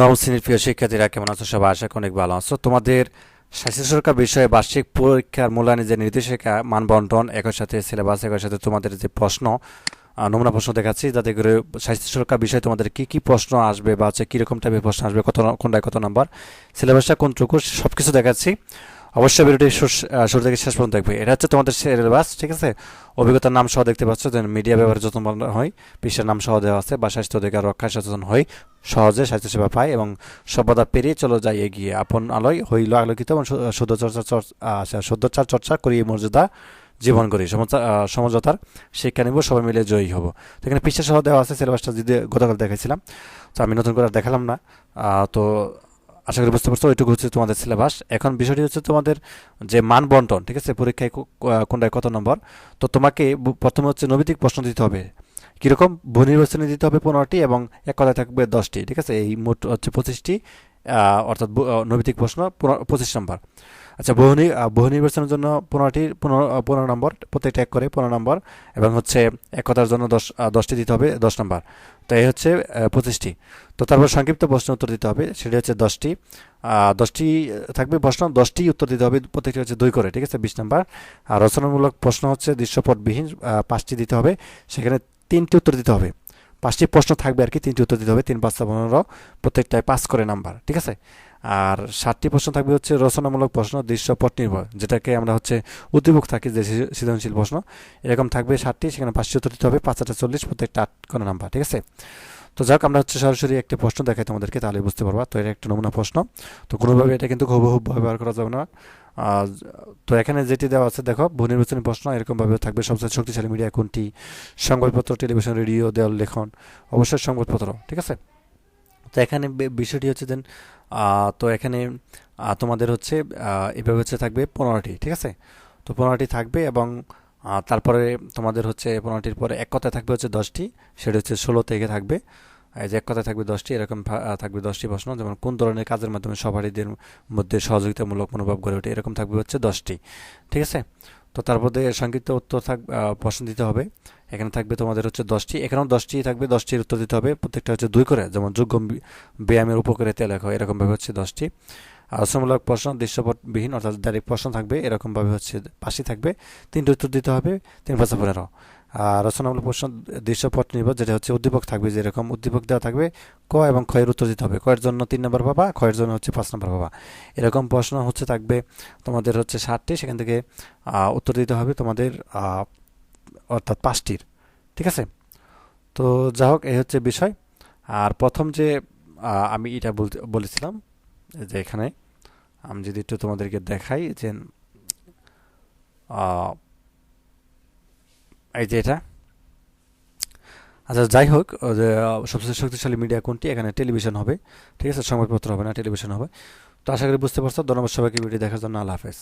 নবম শ্রেণির প্রিয় শিক্ষার্থীরা কেমন আছো? সবাই আশা অনেক ভালো আছো। তোমাদের স্বাস্থ্য সুরক্ষা বিষয়ে বার্ষিক পরীক্ষার মূল্যায়নের যে নির্দেশিকা মান বন্টন একই সাথে সিলেবাস একই সাথে তোমাদের যে প্রশ্ন নমুনা প্রশ্ন দেখাচ্ছি। যাতে করে স্বাস্থ্য সুরক্ষা বিষয়ে তোমাদের কি কি প্রশ্ন আসবে বা হচ্ছে কীরকম টাইপের প্রশ্ন আসবে, কত কোনটায় কত নাম্বার সিলেবাসটা কোনটুকু সব কিছু দেখাচ্ছি। অবশ্যই ভিডিওটি শুরু থেকে শেষ পর্যন্ত দেখবে। এটা হচ্ছে তোমাদের সিলেবাস ঠিক আছে? অভিজ্ঞতার নাম সহ দেখতে পাচ্ছ যে মিডিয়া ব্যবহারে যত্ন হয় পৃষ্ঠার নাম সহ দেওয়া আছে বা স্বাস্থ্য অধিকার রক্ষায় সচেতন হয় সহজে স্বাস্থ্যসেবা পায় এবং সভ্যতা পেরিয়ে চলো যায়, এগিয়ে। আপন আলোয় হইল আলোকিত এবং সু- শুদ্ধ চর্চা শুদ্ধচার চর্চা করি মর্যাদা জীবন করি। সমঝোতার শিক্ষা নিব, সবাই মিলে জয়ী হব। তো এখানে সহ দেওয়া আছে সিলেবাসটা যদি গতকাল দেখেছিলাম তো আমি নতুন করে দেখালাম না। তো আশা করি বুঝতে পারছ ওইটুকু হচ্ছে তোমাদের সিলেবাস এখন বিষয়টি হচ্ছে তোমাদের যে মান বন্টন, ঠিক আছে? পরীক্ষায় কোনটায় কত নম্বর? তো তোমাকে প্রথমে হচ্ছে নৈতিক প্রশ্ন দিতে হবে। কীরকম? বহু দিতে হবে পনেরোটি এবং এক কথায় থাকবে দশটি, ঠিক আছে? এই মোট হচ্ছে পঁচিশটি। অর্থাৎ নৈতিক প্রশ্ন পঁচিশ নম্বর। আচ্ছা বহু বহু নির্বাচনের জন্য পনেরোটি, পনেরো নম্বর, প্রত্যেকটা এক করে পনেরো নম্বর, এবং হচ্ছে এক কথার জন্য দশ দশটি দিতে হবে, দশ নম্বর। তো এই হচ্ছে পঁচিশটি। তো তারপর সংক্ষিপ্ত প্রশ্ন উত্তর দিতে হবে, সেটি হচ্ছে দশটি। দশটি থাকবে প্রশ্ন, দশটি উত্তর দিতে হবে, প্রত্যেকটি হচ্ছে দুই করে, ঠিক আছে, বিশ নাম্বার। আর রচনামূলক প্রশ্ন হচ্ছে দৃশ্যপটবিহীন পাঁচটি দিতে হবে, সেখানে তিনটি উত্তর দিতে হবে। পাঁচটি প্রশ্ন থাকবে আর কি, তিনটি উত্তর দিতে হবে, তিন পাঁচটা পনেরো প্রত্যেকটায় পাস করে নাম্বার, ঠিক আছে? আর ষাটটি প্রশ্ন থাকবে হচ্ছে রচনামূলক প্রশ্ন দৃশ্যপট নির্ভর, যেটাকে আমরা হচ্ছে উদ্দীপক থাকি যে সৃজনশীল প্রশ্ন, এরকম থাকবে ষাটটি সেখানে পাঁচটি উত্তর দিতে হবে, পাঁচ পাঁচটা চল্লিশ, প্রত্যেকটা আট করে নাম্বার, ঠিক আছে? তো যাক, আমরা হচ্ছে সরাসরি একটা প্রশ্ন দেখাই তোমাদেরকে তাহলে বুঝতে পারবা। তো এটা একটা নমুনা প্রশ্ন, তো কোনোভাবে এটা কিন্তু হুবহু ব্যবহার করা যাবে না। তো এখানে যেটি দেওয়া আছে, দেখো বহু নির্বাচনী প্রশ্ন এরকমভাবে থাকবে। সবচেয়ে শক্তিশালী মিডিয়া কোনটি? সংবাদপত্র, টেলিভিশন, রেডিও দেওয়াল লেখন। অবশ্যই সংবাদপত্র, ঠিক আছে? তো এখানে বিষয়টি হচ্ছে দেন তো এখানে তোমাদের হচ্ছে এভাবে হচ্ছে থাকবে পনেরোটি, ঠিক আছে? তো পনেরোটি থাকবে এবং তারপরে তোমাদের হচ্ছে পনেরোটির পরে এক কথায় থাকবে হচ্ছে দশটি, সেটা হচ্ছে ষোলো থেকে থাকবে। যে এক কথায় থাকবে দশটি, এরকম থাকবে দশটি প্রশ্ন। যেমন, কোন ধরনের কাজের মাধ্যমে সবারীদের মধ্যে সহযোগিতামূলক মনোভাব গড়ে ওঠে? এরকম থাকবে হচ্ছে দশটি। ঠিক আছে? তো তারপরে সংক্ষিপ্ত উত্তর থাক প্রশ্ন দিতে হবে। এখানে থাকবে তোমাদের হচ্ছে দশটি। এখানেও দশটি থাকবে, দশটির উত্তর দিতে হবে। প্রত্যেকটা হচ্ছে দুই করে। যেমন, যোগ্য ব্যায়ামের উপকারিতা লেখা। হয় এরকমভাবে হচ্ছে দশটি। আলোচনামূলক প্রশ্ন, দৃশ্যপটবিহীন অর্থাৎ ডাইরেক্ট প্রশ্ন থাকবে। এরকমভাবে হচ্ছে পাশে থাকবে। তিনটি উত্তর দিতে হবে। তিন পাঁচশো পনেরো। রচনামূলক প্রশ্ন দৃশ্যপট নির্ভর, যেটা হচ্ছে উদ্দীপক থাকবে যেরকম উদ্দীপক দেওয়া থাকবে, ক এবং ক্ষয়ের উত্তর দিতে হবে। কয়ের জন্য তিন নম্বর পাবা ক্ষয়ের জন্য হচ্ছে পাঁচ নম্বর পাবা এরকম প্রশ্ন হচ্ছে থাকবে, তোমাদের হচ্ছে ষাটটি, সেখান থেকে উত্তর দিতে হবে তোমাদের অর্থাৎ পাঁচটির। ঠিক আছে? তো যা হোক, এই হচ্ছে বিষয়। আর প্রথম যে আমি এটা বলতে, বলেছিলাম যে এখানে, আমি যদি একটু তোমাদেরকে দেখাই যে এই যে এটা। আচ্ছা যাই হোক সবচেয়ে শক্তিশালী মিডিয়া কোনটি? এখানে টেলিভিশন হবে। ঠিক আছে? সংবাদপত্র হবে না টেলিভিশন হবে। তো আশা করি বুঝতে পারছ। ধন্যবাদ সবাইকে ভিডিও দেখার জন্য। আল্লাহ হাফেজ।